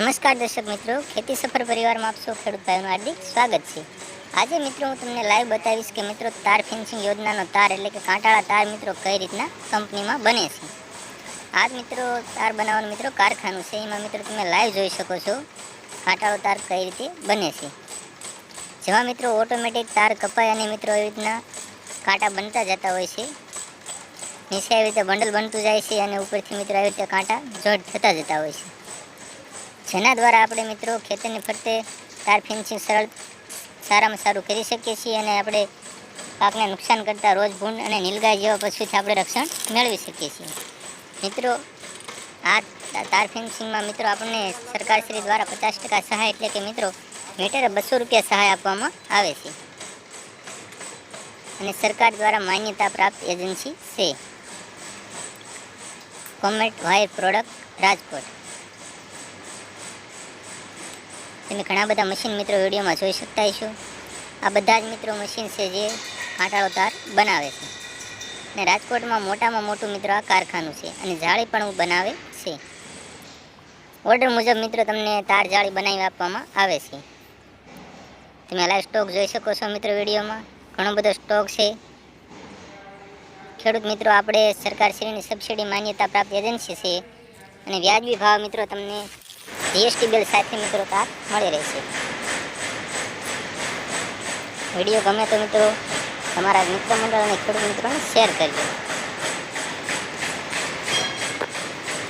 નમસ્કાર દર્શક મિત્રો, ખેતી સફર પરિવારમાં આપ સૌ ખેડૂત ભાઈઓનું હાર્દિક સ્વાગત છે. આજે મિત્રો હું તમને લાઈવ બતાવીશ કે મિત્રો તાર ફેન્સિંગ યોજનાનો તાર એટલે કે કાંટાળા તાર મિત્રો કઈ રીતના કંપનીમાં બને છે. આ મિત્રો તાર બનાવવાનું મિત્રો કારખાનું છે, એમાં મિત્રો તમે લાઈવ જોઈ શકો છો કાંટાળો તાર કઈ રીતે બને છે. જેમાં મિત્રો ઓટોમેટિક તાર કપાય અને મિત્રો એવી રીતના કાંટા બનતા જતા હોય છે. નીચે આવી રીતે બંડલ બનતું જાય છે અને ઉપરથી મિત્રો આવી રીતે કાંટા જોઈન્ટ થતા જતા હોય છે. જેના દ્વારા આપણે મિત્રો ખેતરની ફરતે તાર ફેન્સિંગ સરળ સારામાં સારું કરી શકીએ છીએ અને આપણે પાકને નુકસાન કરતા રોજ ભૂંડ અને નીલગાય જેવા પશુથી આપણે રક્ષણ મેળવી શકીએ છીએ. મિત્રો, આ તાર ફેન્સિંગમાં મિત્રો આપણને સરકારશ્રી દ્વારા પચાસ ટકા સહાય એટલે કે મિત્રો મીટરે બસો રૂપિયા સહાય આપવામાં આવે છે. અને સરકાર દ્વારા માન્યતા પ્રાપ્ત એજન્સી છે. Comet wire product Rajkot. તમે ઘણા બધા મશીન મિત્રો વિડીયોમાં જોઈ શકતા હશો આ બધા જ મિત્રો મશીન છે જે કાંટાળો તાર બનાવે છે. અને રાજકોટમાં મોટામાં મોટું મિત્રો આ કારખાનું છે અને જાળી પણ બનાવે છે. ઓર્ડર મુજબ મિત્રો તમને તાર જાળી બનાવી આપવામાં આવે છે. તમે લાઈવ સ્ટોક જોઈ શકો છો મિત્રો વિડીયોમાં ઘણો બધો સ્ટોક છે. ખેડૂત મિત્રો, આપણે સરકારશ્રીની સબસિડી માન્યતા પ્રાપ્ત એજન્સી છે. અને વ્યાજબી ભાવ મિત્રો તમને જીએસટી બિલ સાથે મિત્રો તાર મળી રહેશે વીડિયો ગમે તો મિત્રો તમારા મિત્ર મંડળ અને ખેડૂત મિત્રોને શેર કરજો.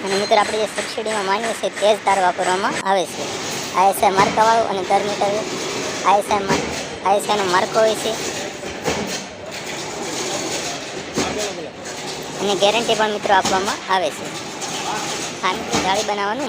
અને મિત્રો આપણે જે સબસિડીમાં માનીએ છીએ તે જ તાર વાપરવામાં આવે છે. આઈએસઆઈ માર્કાવાળું અને દર મીટર આઈએસઆઈ આઈએસઆઈનો માર્કો હોય છે. અને ગેરંટી પણ મિત્રો આપવામાં આવે છે. આ જાળી બનાવવાનું